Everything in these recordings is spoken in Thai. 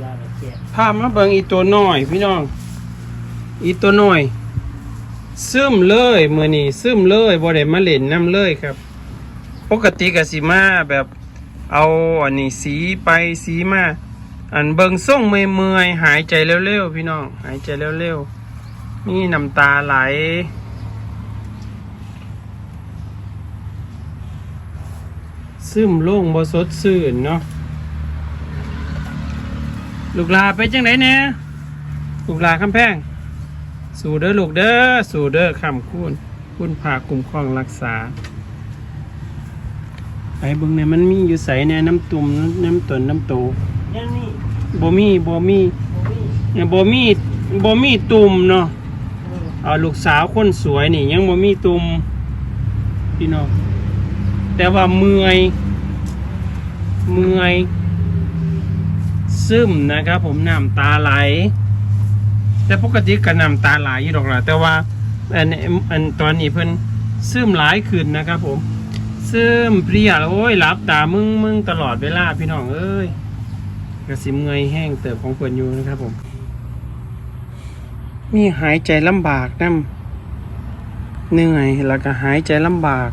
ยาละแก่พามาเบิ่งอีตัวน้อย พี่น้อง อีตัวน้อย ซึมเลยมื้อนี้ซึมเลยบ่ได้มาเล่นน้ำเลยครับ ปกติก็สิมาแบบเอาอันนี้สีไปสีมาอันเบิงส่งเมื่อยๆหายใจเร็วๆพี่น้อง หายใจเร็วๆนี่น้ำตาไหลซึมโล่งบ่สดชื่นเนาะ ลูกลาไปจังไหนเนี่ยลูกลาคำแพง สู่เด้อลูกเด้อสู่เด้อคำคุณคุณพาคุ้มครองรักษาไปเบิ่งเนี่ยมันมีอยู่ใสเนี่ยน้ำตุ่มน้ำตนน้ำโตยังนี่บ่มีบ่มีโอ้ยเนี่ยบ่มีบ่มีตุ่มเนาะเออเอาลูกสาวคนสวยนี่ยังบ่มีตุ่มพี่น้องแต่ว่าเมื่อยเมื่อย ซึมนะครับ ผมน้ำตาไหล แต่ปกติก็น้ำตาไหลอยู่ดอกล่ะแต่ว่าอันอันตอนนี้เพิ่นซึมหลายขึ้นนะครับ ผมซึมเพลียโอ้ยหลับตามึงมึงตลอดเวลาพี่น้องเอ้ยกระสิเมื่อยแห้งเติบของเพิ่นอยู่นะครับ ผม มีหายใจลำบากนํเหนื่อยแล้วก็หายใจลำบาก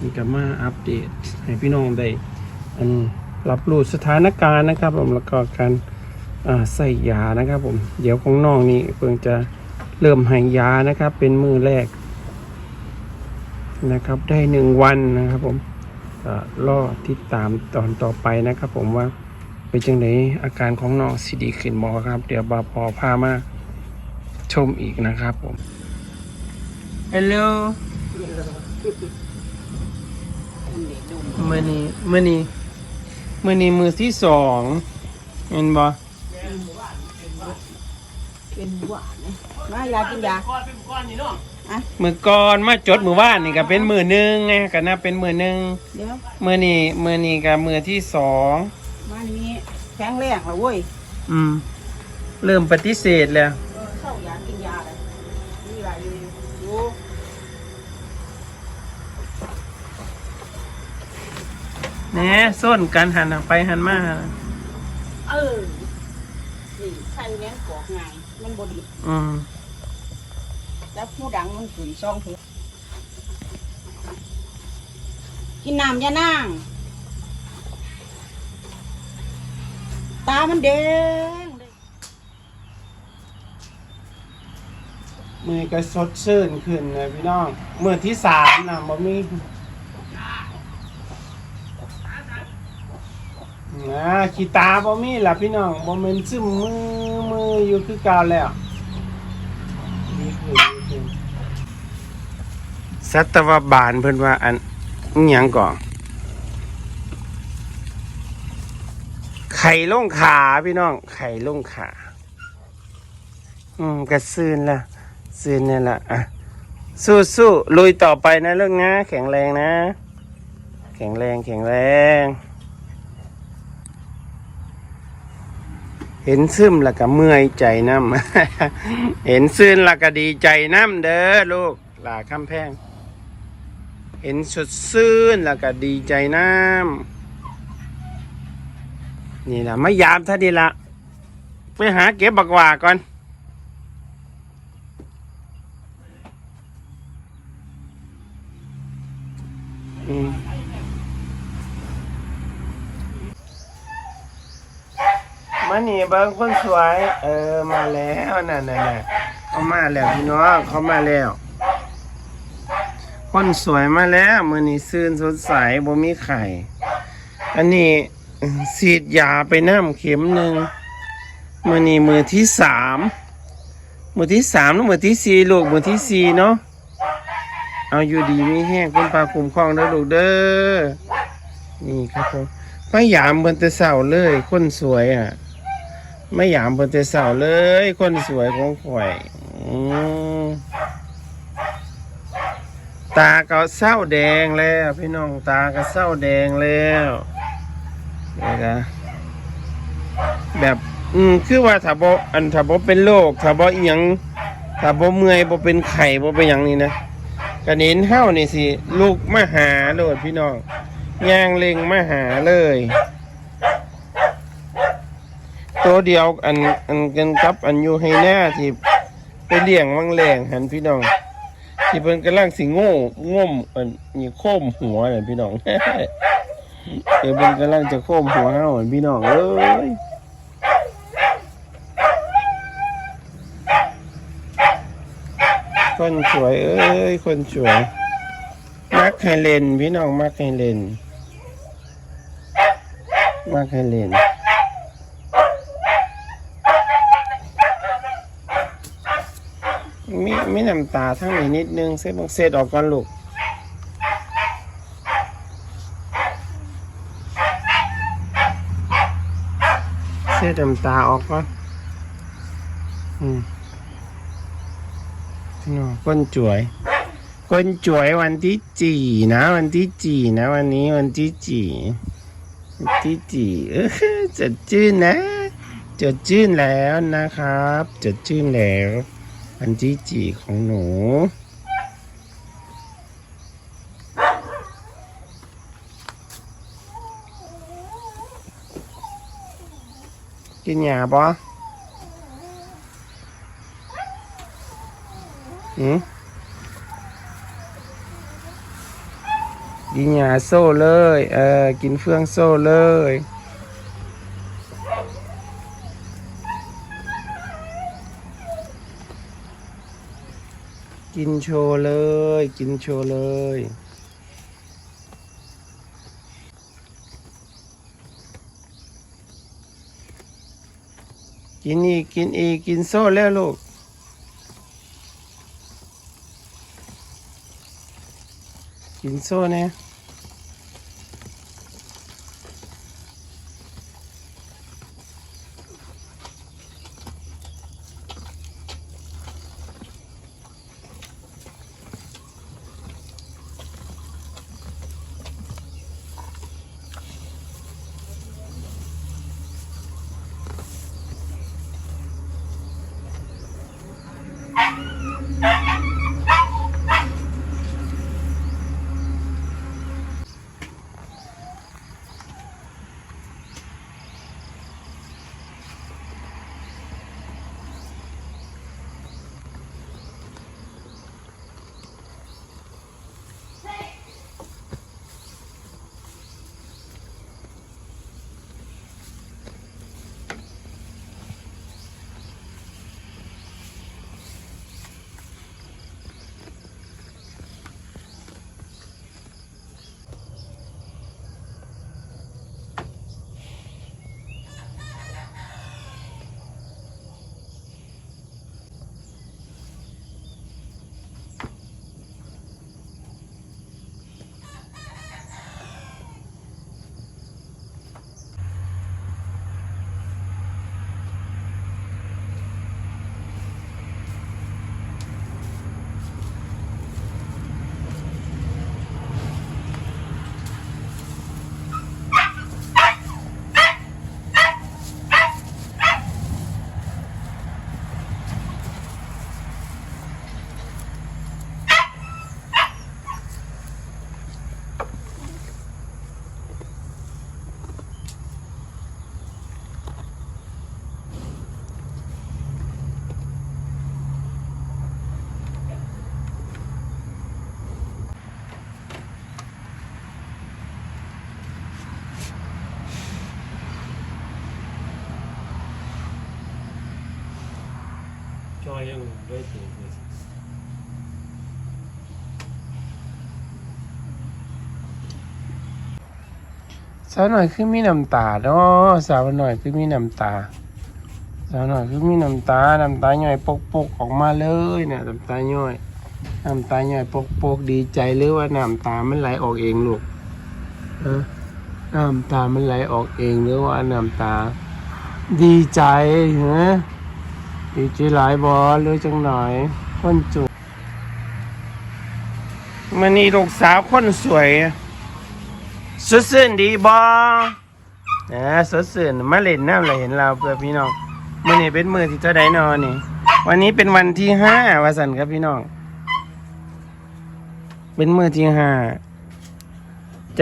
นี่ก็มาอัปเดตให้พี่น้องได้อันรับรู้สถานการณ์นะครับ ผมแล้วก็การใส่ยานะครับผมเดี๋ยวของน้องนี่เพิ่งจะเริ่มให้ยานะครับ เป็นมือแรกนะครับ ได้หนึ่งวันนะครับผมรอติดตามตอนต่อไปนะครับ ผมว่าเป็นจังไดอาการของน้องสิดีขึ้นบอครับ เดี๋ยวบาพอพามาชมอีกนะครับผม Hello มื่อนี้มื่อนี้มื่อนี้มือที่สองเห็นบ่เป็นหวานนะมายากินยาก้อนเป็นก้อนนี่เนาะมือก่อนมาจดมือว่านนี่ก็เป็นมือหนึ่งไงก็นับเป็นมือหนึ่งเดี๋ยวมื่อนี้มื่อนี้ก็มือที่สองมานี่แข็งแรงแล้วเว้ยอืมเริ่มปฏิเสธแล้ว แหน่ส้นกันหันไปหันมาเออนี่ใส่เนี้ยกอกไงมันบดีอืมแล้วผู้ดังมันฝืนซองเถอะกินน้ำยานางตามันแดงเลยมือก็สดชื่นขึ้นเลยพี่น้องมือที่สามนะบ่มี นะขี้ตาบ่มีล่ะพี่น้องบ่แม่นซึมมือมืออยู่คือเก่าแล้วสัตวบาลเพิ่นว่า อันอิหยังก่อนไข่ลงขาพี่น้อง ไข่ลงขา อืมกระซืนละซืนเนี่ยละอะสู้สู้ลุยต่อไปนะเรื่องนะแข็งแรงนะ แข็งแรงแข็งแรง เห็นซึมแล้วก็เมื่อยใจน้ำ เห็นซึนแล้วก็ดีใจน้ำเด้อลูกหลาคำแพง เห็นสดซื่นแล้วก็ดีใจน้ำ นี่ละไม่ยามท่าดีละ ไปหาเก็บบักว่าก่อน มานี่เบิ้งคนสวย เออมาแล้วนั่นน่ะเขามาแล้วพี่น้องเขามาแล้ว คนสวยมาแล้วมือนี้ซื่นสดใสบ่มีไข่อันนี้ฉีดยาไปน้ำเข็มหนึ่งมือนี้มือที่สามมือที่สามแล้วมือที่สี่ลูกมือที่สี่เนาะเอาอยู่ดีไม่แห้งคุณปลาคุมครองเด้อลูกเด้อนี่ครับผมพยายามเบิ่นแต่เสาเลย คนสวยอะ ไม่หยามเพิ่นแต่เสาเลย คนสวยของข่อยอตาก็เศร้าแดงแล้ว พี่น้องตาก็เศร้าแดงแล้วเดี๋ยวนะแบบ อืมคือว่าถ้าบ่อันถ้าบ่เป็นโรคถ้าบ่อีหยังถ้าบ่เมื่อยบ่เป็นไข้บ่เป็นหยังนี่นะก็เน้นเฮานี่สิลูกมาหาโลดพี่น้องย่างเล็งมาหาเลย ตัวเดียวอันอันกันกับอันอยู่ให้หน้าที่ไปเลี้ยงวังแรงหันพี่น้อง ที่เพิ่นกำลังสิโง่ง่มอันนี่โค้มหัวน่ะพี่น้องเดี๋ยวเพิ่นกำลังจะโค้มหัวเฮาหั่นพี่น้องเอ้ยคนสวยเอ้ยคนสวยมักให้เล่นพี่น้องมักให้เล่นมักให้เล่น มีมีน้ำตาทั้งนี้นิดนึงเซตบางเซตออกก่อนลูกเซตน้ำตาออกก่อนอืมพี่น้องก้นจ่วยก้นจ่วยวันที่จีนะ วันที่จีนะ วันนี้วันที่จีวันที่จีเออจดชื่นนะจดชื่นแล้วนะครับ จดชื่นแล้ว อันที่จีของหนู กินยาปะหืมกินยาโซ่เลย เออ กินเฟื่องโซ่เลย กินโชว์เลย กินโชว์เลย กินอีก กินอีก กินโซ่แล้วลูกกินโซ่เนี่ย อยยังด้ถึงสาวหน่อยคือมีน้ำตาเนาะสาวหน่อยคือมีน้ำตา สาวหน่อยคือมีน้ำตา น้ำตาย่อยปกปกๆออกมาเลยเนี่ยน้ำตาย่อยน้ำตาย่อยปกปกๆดีใจหรือว่าน้ำตามันไหลออกเองลูกเออน้ำตามันไหลออกเองหรือว่าน้ำตา ดีใจฮะ ดีใจหลายบอหรือจังหน่อยคนจุมันนี่ลูกสาวคนสวยสดชื่นดีบอนะสดชื่นมาเล่นน้ำเลยเห็นเราเพื่อพี่น้องมื่อนี้เป็นมือที่เจ้าได้นอนนี่ วันนี้เป็นวันที่ห้าวาสันครับพี่น้อง เป็นมือที่ห้า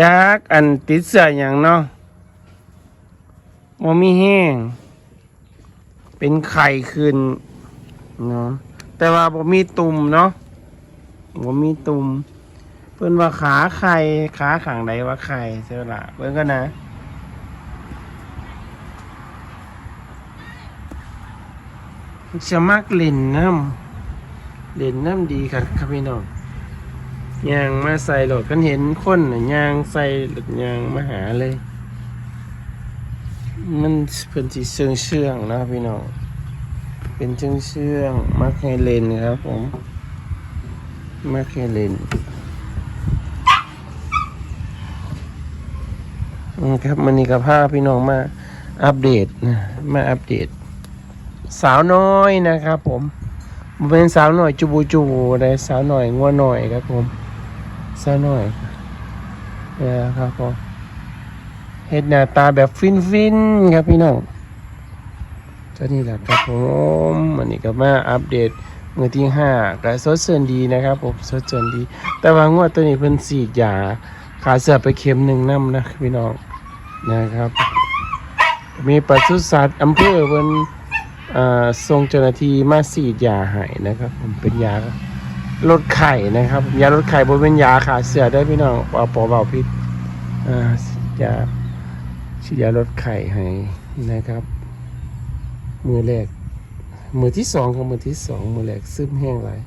จากอันติดเสื้ออย่างเนาะมมีแห้ง เป็นไข่ขึ้นเนาะแต่ว่าบ่มีตุ่มเนาะบ่มีตุ่มเพิ่อนว่าขาไข่ขาขางใดว่าไข่เจ้าละเบิ่งกันะจะมักเล่นน้ำเล่นน้ำดีครับครับพี่น้องยางมาใส่โหลดกันเห็นคนน่ะยางใส่หลดยางมาหาเลย มันเป็นสีเชื่องเชื่องๆนะพี่น้อง เป็นเชื่องเชื่องมักให้เลนครับผมมักให้เลนครับมันนี่กับภาพี่น้องมาอัปเดตนะมาอัปเดต สาวน้อยนะครับผมมันเป็นสาวหน่อยจูบูจูบูเลยสาวหน่อยงัวหน่อยครับผมสาวหน่อยเนี่ยครับผม เห็ดหน้าตาแบบฟินฟินๆครับพี่น้องเจ้านี่แหละครับผมวันนี้ก็มาอัปเดตมือที่ห้าก็สดเสรินดีนะครับผมสดเสรินดี แต่ว่างวดตัวนี้เพิ่นสีดยาขาเสือไปเข็มหนึ่งน้ำนะพี่น้องนะครับ มีปศุสัตว์อำเภอเพิ่นอ่าส่งเจ้าหน้าที่มาสีดยาให้นะครับ ผมเป็นยาลดไข่นะครับ ยาลดไข่บนเป็นยาขาเสือได้พี่น้องเอาปอเบาพิษอ่ายา ฉีดยาลดไข่ให้นะครับ มือแรก มือที่สองกับมือที่สองมือแรกซึมแห้งไหลาย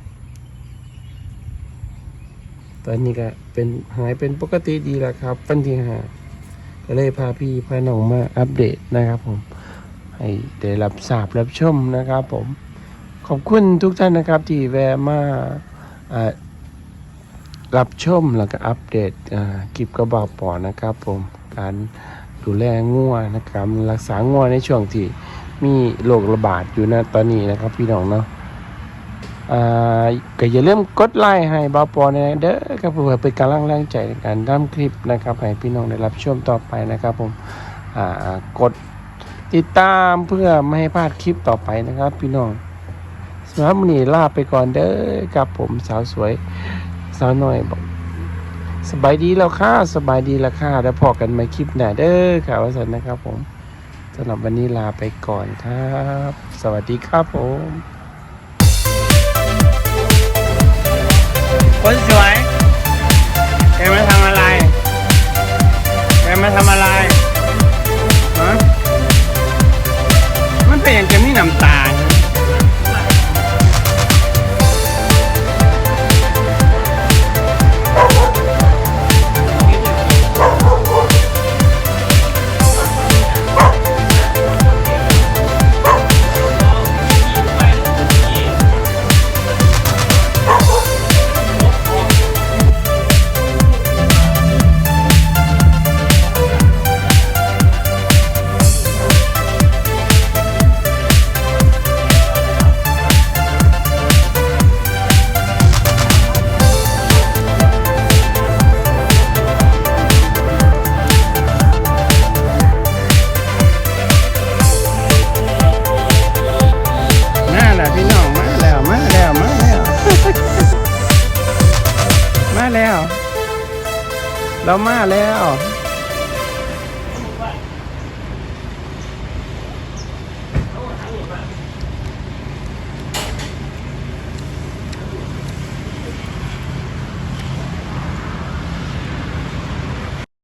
ตอนนี้ก็เป็นหายเป็นปกติดีแล้วครับวันที่ห้าก็เลยพาพี่พาน้องมาอัปเดตนะครับผม ให้ได้รับทราบรับชมนะครับผม ขอบคุณทุกท่านนะครับที่แวะมารับชมแล้วก็อัปเดตกิบกระบอกปอนะครับผมการ ดูแลงัวนะครับ รักษางัวในช่วงที่มีโรคระบาดอยู่นะตอนนี้นะครับพี่น้องเนาะอ่าก็อย่าลืมกดไลค์ให้บาปอนะเด้อครับเพื่อเป็นกำลังแรงใจในการทำคลิปนะครับให้พี่น้องได้รับชมต่อไปนะครับผมอ่ากดติดตามเพื่อไม่ให้พลาดคลิปต่อไปนะครับ พี่น้องสำหรับวันนี้ลาไปก่อนเด้อกับผมสาวสวย สาวน้อยบอก สบายดีแล้วค่ะสบายดีแล้วค่ะแล้วพอกันมาคลิปหน้าเด้อค่ะวัสันนะครับผมสำหรับวันนี้ลาไปก่อนครับ สวัสดีครับผม เรามาแล้ว